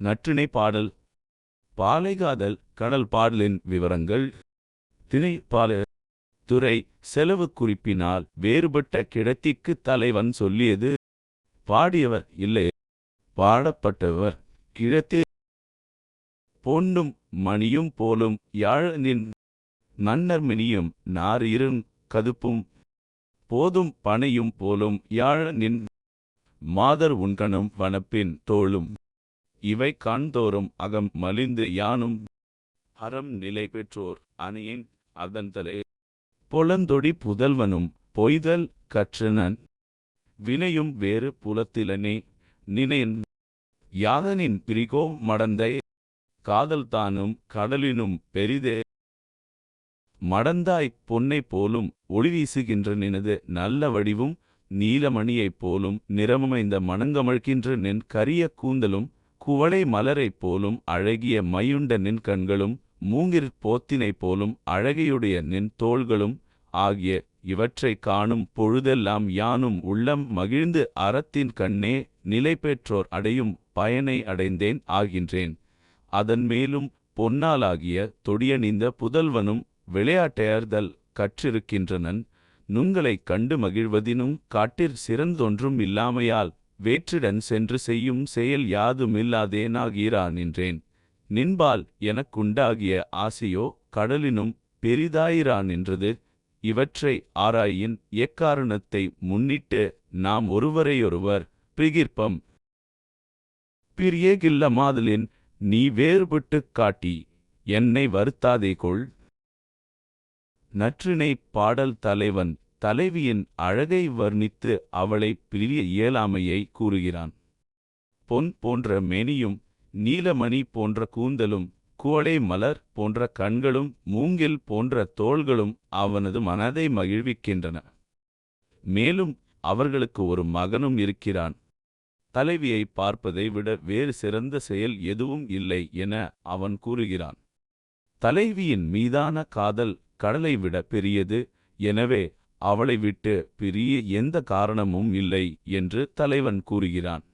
நற்றிணை பாடல். பாலைகாதல் கடல் பாடலின் விவரங்கள். திணை பால துறை செலவு குறிப்பினால் வேறுபட்ட கிழத்திக்கு தலைவன் சொல்லியது. பாடியவர் இல்லை. பாடப்பட்டவர் கிழத்தே. பொன்னும் மணியும் போலும் யாழனின் நன்னர்மினியும் நாரிரும் கதுப்பும். போதும் பனையும் போலும் யாழனின் மாதர் உண்கணும் வனப்பின் தோளும். இவை காண்தோறும் அகம் மலிந்து யானும் அறம் நிலை பெற்றோர் அணியின் அதன்தலே பொலந்தொடி புதல்வனும் பொய்தல் கற்றனன். வினையும் வேறு புலத்திலனே நினையன். யாதனின் பிரிகோ மடந்தை காதல்தானும் கடலினும் பெரிதே. மடந்தாய் பொன்னைப் போலும் ஒளி வீசுகின்ற நினது நல்ல வடிவும் நீலமணியைப் போலும் நிறமமைந்த மணங்கமழ்கின்ற நின் கரிய கூந்தலும் குவளை மலரைப் போலும் அழகிய மையுண்ட நின் கண்களும் மூங்கிற் போத்தினைப் போலும் அழகையுடைய நின் தோள்களும் ஆகிய இவற்றைக் காணும் பொழுதெல்லாம் யானும் உள்ளம் மகிழ்ந்து அறத்தின் கண்ணே நிலை பெற்றோர் அடையும் பயனை அடைந்தேன் ஆகின்றேன். அதன் மேலும் பொன்னாலாகிய தொடியணிந்த புதல்வனும் விளையாட்டையர்தல் கற்றிருக்கின்றனன். நுங்களைக் கண்டு மகிழ்வதினும் காட்டிற் சிறந்தொன்றும் இல்லாமையால் வேற்றிடன் சென்று செய்யும் செயல் யாதுமில்லாதேனாகீரா நின்றேன். நின்பால் எனக்குண்டாகிய ஆசையோ கடலினும் பெரிதாயிரா நின்றது. இவற்றை ஆராயின் எக்காரணத்தை முன்னிட்டு நாம் ஒருவரையொருவர் பிரிகிற்பம் பிரியேகில்ல மாதலின் நீ வேறுபட்டுக் காட்டி என்னை வருத்தாதே கொள். நற்றினை பாடல் தலைவன் தலைவியின் அழகை வர்ணித்து அவளை பிரிய இயலாமையை கூறுகிறான். பொன் போன்ற மேனியும் நீலமணி போன்ற கூந்தலும் குவளை மலர் போன்ற கண்களும் மூங்கில் போன்ற தோள்களும் அவனது மனதை மகிழ்விக்கின்றன. மேலும் அவர்களுக்கு ஒரு மகனும் இருக்கிறான். தலைவியை பார்ப்பதை விட வேறு சிறந்த செயல் எதுவும் இல்லை என அவன் கூறுகிறான். தலைவியின் மீதான காதல் கடலை விட பெரியது. எனவே அவளை விட்டு பிரிய எந்த காரணமும் இல்லை என்று தலைவன் கூறுகிறான்.